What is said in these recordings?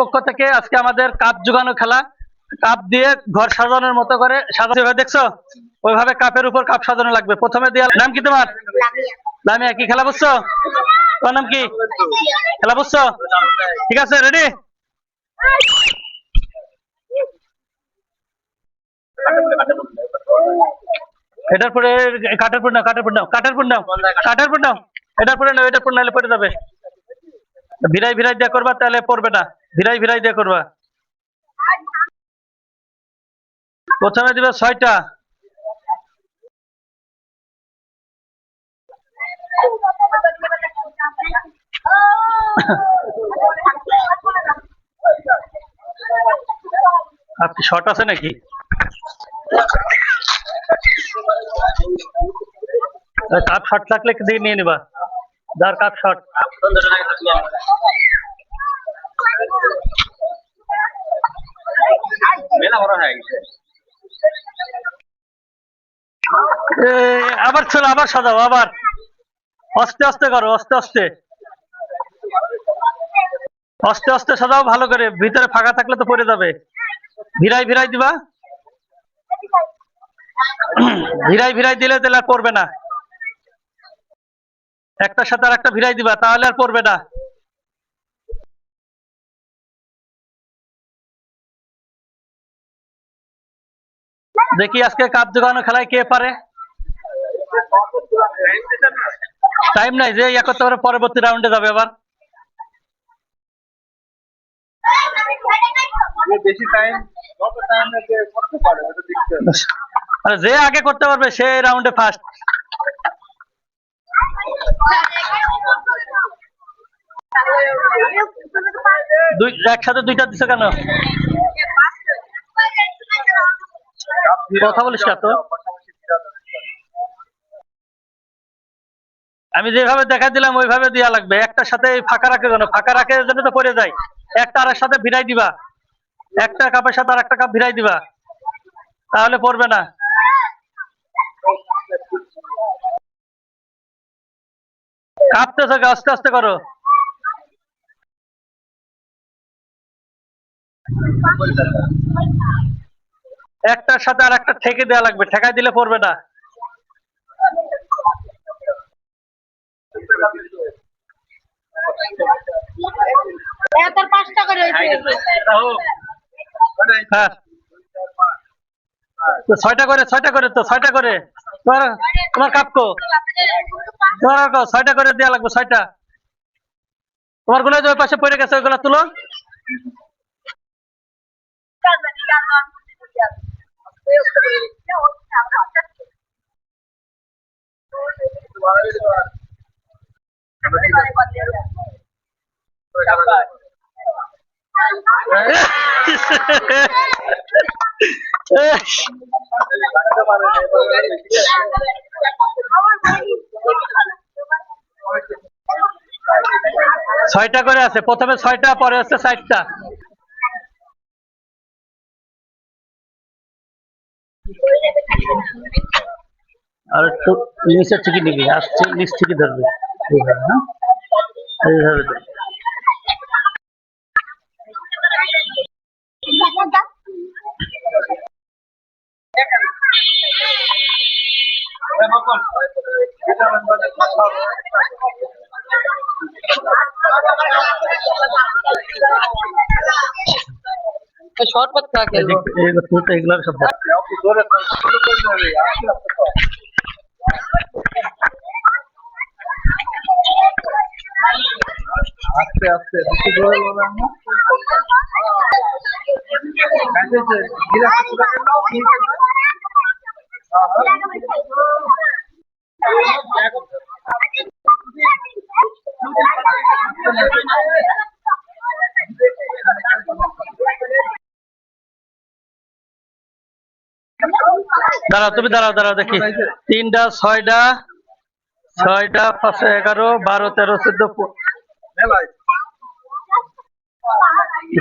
পক্ষ থেকে আজকে আমাদের কাপ জোগানো খেলা। কাপ দিয়ে ঘর সাজানোর মতো করে সাজানো। দেখছ? ওইভাবে কাপের উপর কাপ সাজানো লাগবে। প্রথমে দেওয়া নাম কি তোমার? লামিয়া কি খেলা বুঝছ? তোমার নাম কি? খেলা বুঝছ? ঠিক আছে রেডি এটার পরে কাঠের পর নাও কাঠের পর নাও কাঠের পর নাও কাঠের পর নাও। এটার পরে নাও এটার পর নাহলে পড়ে যাবে। ভিড়াই ভিড়াই দিয়ে করবা, তাহলে পড়বে না। ভিড়াই ভিড়াই দিয়ে করবা। প্রথমে দিবে ছয়টা। কি শর্ট আছে নাকি? কাপ শর্ট থাকলে দিয়ে নিয়ে নিবা। যার কাপ শর্ট আবার চলো, আবার সাজাও, আবার। আস্তে আস্তে করো আস্তে আস্তে আস্তে আস্তে সাজাও, ভালো করে। ভিতরে ফাঁকা থাকলে তো পড়ে যাবে। ভিড়াই ভিড়াই দিবা। ভিড়াই ভিড়াই দিলে তাহলে আর পড়বে না। একটার সাথে আর একটা ভিড়াই দিবা, তাহলে আর পড়বে না। দেখি আজকে কাপ জোগানো খেলায় কে পারে। টাইম নাই যে ইয়া করতে পারে পরবর্তী রাউন্ডে যাবে আবার যে আগে করতে পারবে সে রাউন্ডে ফার্স্ট দুই একসাথে দুইটা দিছো কেন? কথা বলিস না তো? আমি যেভাবে দেখা দিলাম ওইভাবে দেওয়া লাগবে। একটার সাথে ফাঁকা রাখে কেন? ফাঁকা রাখে জন্য তো পড়ে যায়। একটা আরের সাথে ভিড়াই দিবা। একটা কাপের সাথে আরেকটা কাপ ভিড়াই দিবা। তাহলে পড়বে না। কাঁপতেছে আস্তে আস্তে করো। একটার সাথে আর একটা ঠেকে দেওয়া লাগবে ঠেকাই দিলে পড়বে না। হ্যাঁ। ছয়টা করে ছয়টা করে তো ছয়টা করে। তোমার তোমার কাপকো? তোমার ছয়টা করে দেওয়া লাগবে ছয়টা। তোমারগুলো যে ওই পাশে পড়ে গেছে ওইগুলো তুলো। ছয়টা করে আছে প্রথমে ছয়টা পরে হচ্ছে ষাটটা আর একটু নিচের থেকে নিবি আসছে নিচ থেকে ধরবে। এইভাবে হ্যাঁ। শর্ট পথ যে তুই তো এগুলোর সব আস্তে আস্তে বেশি জোরে বলবেন না। কাটেছে ধীরে দাঁড়াও, তুমি দাঁড়াও দাঁড়াও, দেখি। তিনটা, ছয়টা ছয়টা পাঁচশো এগারো, বারো, তেরো, চোদ্দ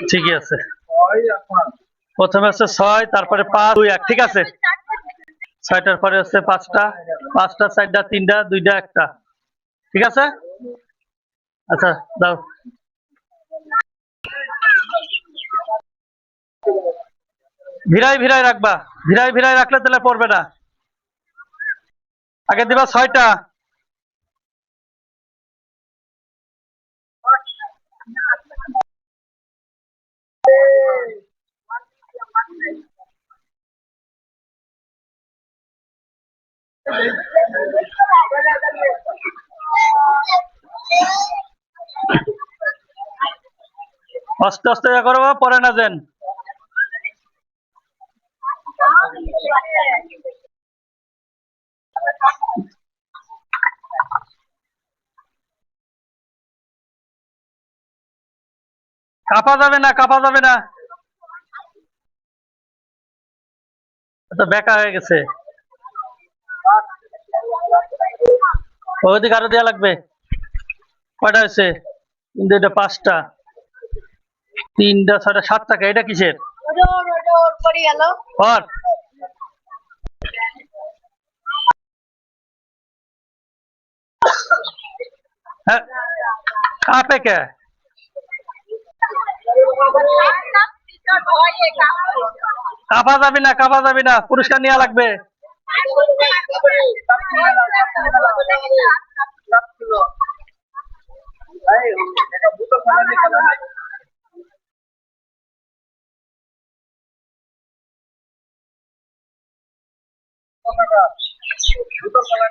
ঠিকই আছে। প্রথমে হচ্ছে ছয়, তারপরে পাঁচ, দুই, এক, ঠিক আছে? ছয়টার পরে হচ্ছে পাঁচটা পাঁচটা, চারটা, তিনটা, দুইটা, একটা। ঠিক আছে? আচ্ছা দাও। ভিড়াই ভিড়াই রাখবা, ভিড়াই ভিড়াই রাখলে তাহলে পড়বে না। আগে দিবা ছয়টা। আস্তে আস্তে করবা পরে না যেন। কাপা যাবে না, কাপা যাবে না। তো বেকা হয়ে গেছে। ওদিকে আরও দেওয়া লাগবে। কয়টা হয়েছে? কিন্তু এটা পাঁচটা। তিনটা, ছয়টা সাত টাকা এটা কিসের? ওর ওটা ওর কাপা যাবে না কাপা যাবে না পুরস্কার নেওয়া লাগবে খেলা নেই।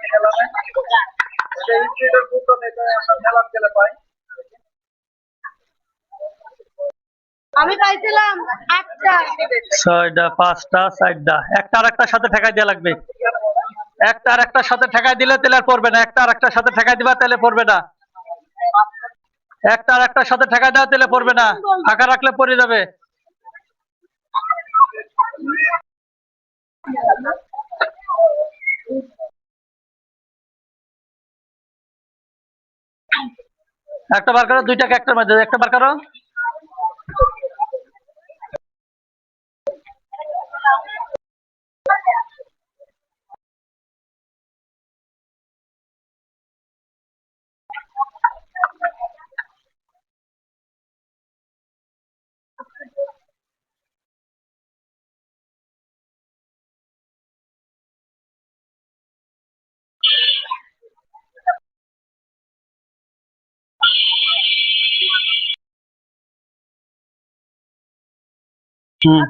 খেলা নেই। এটা ইনস্টিটিউটের দুটো নেই, তো একটা খেলার খেলা পাই। আমি পাইছিলাম আটটা ছয়টা পাঁচটা চারটা একটা আর একটার সাথে ঠেকাই দেওয়া লাগবে। একটা আর একটার সাথে ঠেকাই দিলে তাহলে আর পড়বে না। একটা আর একটার সাথে ঠেকাই দিবা তাহলে পড়বে না। একটা আর একটার সাথে ঠেকাই দেওয়া তাহলে পড়বে না। ফাঁকা রাখলে পড়ে যাবে। একটা বার করো, দুইটাকে একটার মধ্যে। একটা বার করো। 嗯。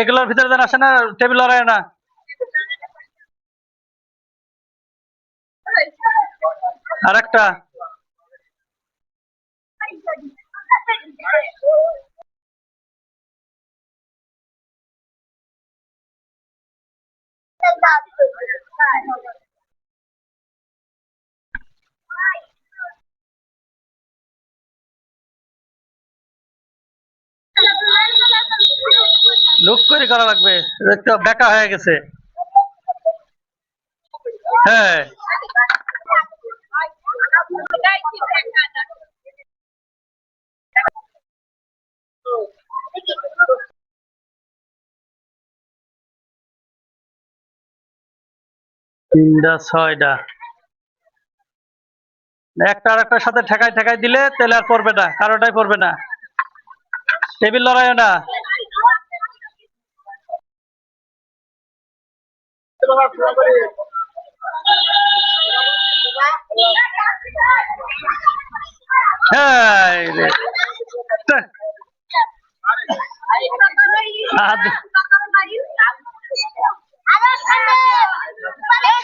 এগুলোর ভিতরে যেন আসে না টেবিল লড়াই না। আর একটা লুক করে করা লাগবে। একটু বেকা হয়ে গেছে। হ্যাঁ। তিনটা ছয়টা। একটা আর একটার সাথে ঠেকাই ঠেকাই দিলে তাহলে আর পড়বে না কারোটাই পড়বে না। টেবিল লড়াইও না। হ্যাঁ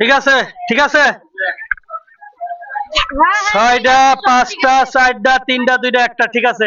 ঠিক আছে ঠিক আছে? ছয়টা পাঁচটা চারটা তিনটা দুইটা একটা ঠিক আছে।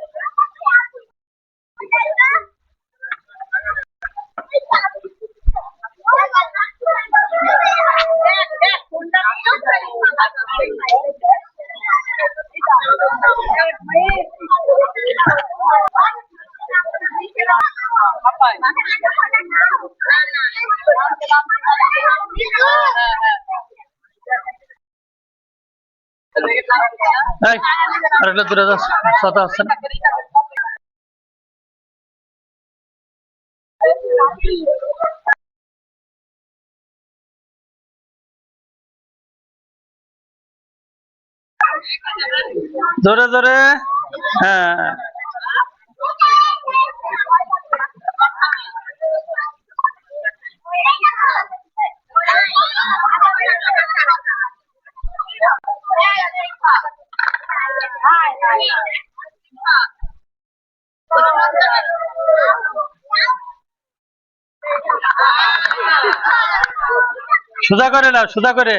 আরেকটা আসছে না। জোরে জোরে হ্যাঁ। সোজা করে না সোজা করে।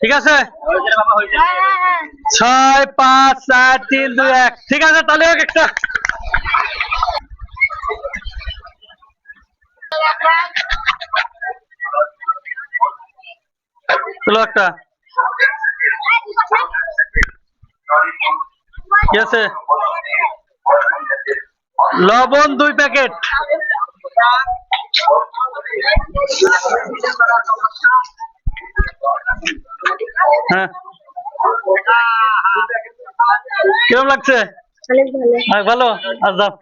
ঠিক আছে? ছয়, পাঁচ, চার, তিন, দুই, এক। ঠিক আছে, তাহলে একটা। একটা আছে? লবণ দুই প্যাকেট। হ্যাঁ। কিরম লাগছে? ভালো? আর যাও।